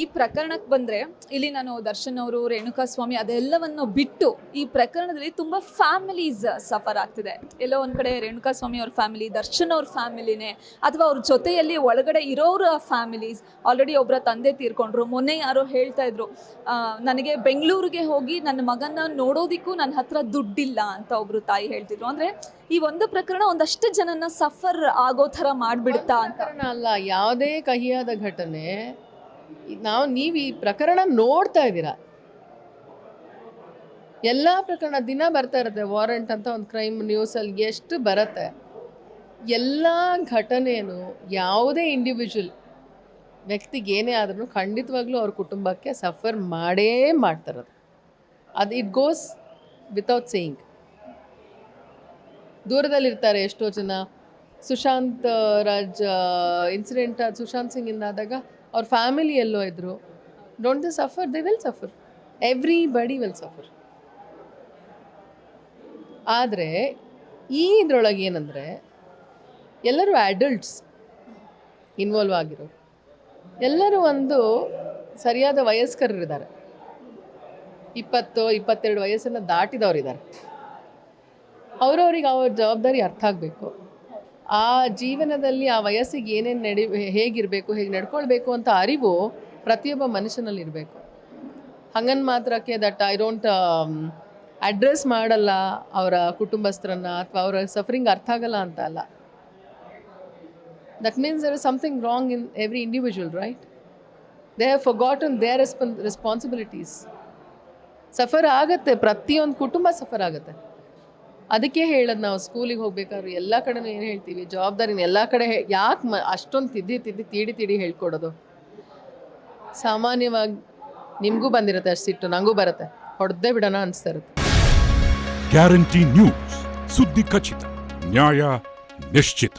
ಈ ಪ್ರಕರಣಕ್ಕೆ ಬಂದರೆ, ಇಲ್ಲಿ ನಾನು ದರ್ಶನ್ ಅವರು ರೇಣುಕಾ ಸ್ವಾಮಿ ಅದೆಲ್ಲವನ್ನು ಬಿಟ್ಟು ಈ ಪ್ರಕರಣದಲ್ಲಿ ತುಂಬ ಫ್ಯಾಮಿಲೀಸ್ ಸಫರ್ ಆಗ್ತಿದೆ. ಎಲ್ಲೋ ಒಂದು ಕಡೆ ರೇಣುಕಾ ಸ್ವಾಮಿ ಅವ್ರ ಫ್ಯಾಮಿಲಿ ದರ್ಶನ್ ಅವ್ರ ಫ್ಯಾಮಿಲಿನೇ ಅಥವಾ ಅವ್ರ ಜೊತೆಯಲ್ಲಿ ಒಳಗಡೆ ಇರೋರ ಫ್ಯಾಮಿಲೀಸ್ ಆಲ್ರೆಡಿ ಒಬ್ಬರ ತಂದೆ ತೀರ್ಕೊಂಡ್ರು, ಮೊನ್ನೆ ಯಾರೋ ಹೇಳ್ತಾ ಇದ್ರು ನನಗೆ ಬೆಂಗಳೂರಿಗೆ ಹೋಗಿ ನನ್ನ ಮಗನ ನೋಡೋದಿಕ್ಕೂ ನನ್ನ ಹತ್ರ ದುಡ್ಡಿಲ್ಲ ಅಂತ ಒಬ್ರು ತಾಯಿ ಹೇಳ್ತಿದ್ರು. ಅಂದ್ರೆ ಈ ಒಂದು ಪ್ರಕರಣ ಒಂದಷ್ಟು ಜನನ ಸಫರ್ ಆಗೋ ಥರ ಮಾಡ್ಬಿಡುತ್ತಾ ಅಂತ. ಪ್ರಕರಣ ಅಲ್ಲ ಯಾವುದೇ ಕಹಿಯಾದ ಘಟನೆ ನಾವು ನೀವು ಈ ಪ್ರಕರಣ ನೋಡ್ತಾ ಇದ್ದೀರಾ? ಎಲ್ಲ ಪ್ರಕರಣ ದಿನ ಬರ್ತಾ ಇರುತ್ತೆ ವಾರೆಂಟ್ ಅಂತ ಒಂದು ಕ್ರೈಮ್ ನ್ಯೂಸಲ್ಲಿ ಎಷ್ಟು ಬರುತ್ತೆ. ಎಲ್ಲ ಘಟನೆಯೂ ಯಾವುದೇ ಇಂಡಿವಿಜುವಲ್ ವ್ಯಕ್ತಿಗೆ ಏನೇ ಆದ್ರೂ ಖಂಡಿತವಾಗ್ಲೂ ಅವ್ರ ಕುಟುಂಬಕ್ಕೆ ಸಫರ್ ಮಾಡೇ ಮಾಡ್ತಾರದು ಅದು ಇಟ್ ಗೋಸ್ ವಿತೌಟ್ ಸೇಯಿಂಗ್ ದೂರದಲ್ಲಿರ್ತಾರೆ ಎಷ್ಟೋ ಜನ. ಸುಶಾಂತ್ ರಾಜ್ ಇನ್ಸಿಡೆಂಟ್ ಸುಶಾಂತ್ ಸಿಂಗ್ ಇಂದಾದಾಗ ಅವ್ರ ಫ್ಯಾಮಿಲಿ ಎಲ್ಲೋ ಇದ್ರು. Don't they suffer they will suffer everybody will suffer ಆದರೆ ಈ ಇದ್ರೊಳಗೆ ಏನಂದರೆ ಎಲ್ಲರೂ ಅಡಲ್ಟ್ಸ್ ಇನ್ವಾಲ್ವ್ ಆಗಿರೋ ಎಲ್ಲರೂ ಒಂದು ಸರಿಯಾದ ವಯಸ್ಕರಿದ್ದಾರೆ. ಇಪ್ಪತ್ತು, ಇಪ್ಪತ್ತೆರಡು ವಯಸ್ಸನ್ನು ದಾಟಿದವರಿದ್ದಾರೆ. ಅವ್ರವ್ರಿಗೆ ಅವ್ರ ಜವಾಬ್ದಾರಿ ಅರ್ಥ ಆಗಬೇಕು. ಆ ಜೀವನದಲ್ಲಿ ಆ ವಯಸ್ಸಿಗೆ ಏನೇನು ನಡಿ, ಹೇಗಿರಬೇಕು, ಹೇಗೆ ನಡ್ಕೊಳ್ಬೇಕು ಅಂತ ಅರಿವು ಪ್ರತಿಯೊಬ್ಬ ಮನುಷ್ಯನಲ್ಲಿ ಇರಬೇಕು. ಹಂಗನ್ ಮಾತ್ರಕ್ಕೆ ದಟ್ ಐ ಡೋಂಟ್ ಅಡ್ರೆಸ್ ಮಾಡಲ್ಲ ಅವರ ಕುಟುಂಬಸ್ಥರನ್ನ ಅಥವಾ ಅವರ ಸಫರಿಂಗ್ ಅರ್ಥ ಆಗಲ್ಲ ಅಂತ ಅಲ್ಲ. That means there is something wrong in every individual, right? They have forgotten their respon, responsibilities. Suffer ಆಗುತ್ತೆ, ಪ್ರತಿಯೊಂದು ಕುಟುಂಬ ಸಫರ್ ಆಗುತ್ತೆ. ಅದಕ್ಕೆ ಹೇಳೋದು ನಾವು ಸ್ಕೂಲಿಗೆ ಹೋಗ್ಬೇಕಾದ್ರೆ ಎಲ್ಲ ಕಡೆನೂ ಏನು ಹೇಳ್ತೀವಿ, ಜವಾಬ್ದಾರಿನ ಎಲ್ಲ ಕಡೆ ಯಾಕೆ ಮ, ಅಷ್ಟೊಂದು ತಿದ್ದಿ ತಿದ್ದಿ ತೀಡಿ ತೀಡಿ ಹೇಳ್ಕೊಡೋದು. ಸಾಮಾನ್ಯವಾಗಿ ನಿಮಗೂ ಬಂದಿರುತ್ತೆ ಅಷ್ಟು ಸಿಟ್ಟು ನನಗೂ ಬರುತ್ತೆ. ಹೊಡೆದೇ ಬಿಡೋಣ ಅನಿಸ್ತಾ ಇರುತ್ತೆ. ಗ್ಯಾರಂಟಿ ನ್ಯೂಸ್, ಸುದ್ದಿ ಖಚಿತ, ನ್ಯಾಯ ನಿಶ್ಚಿತ.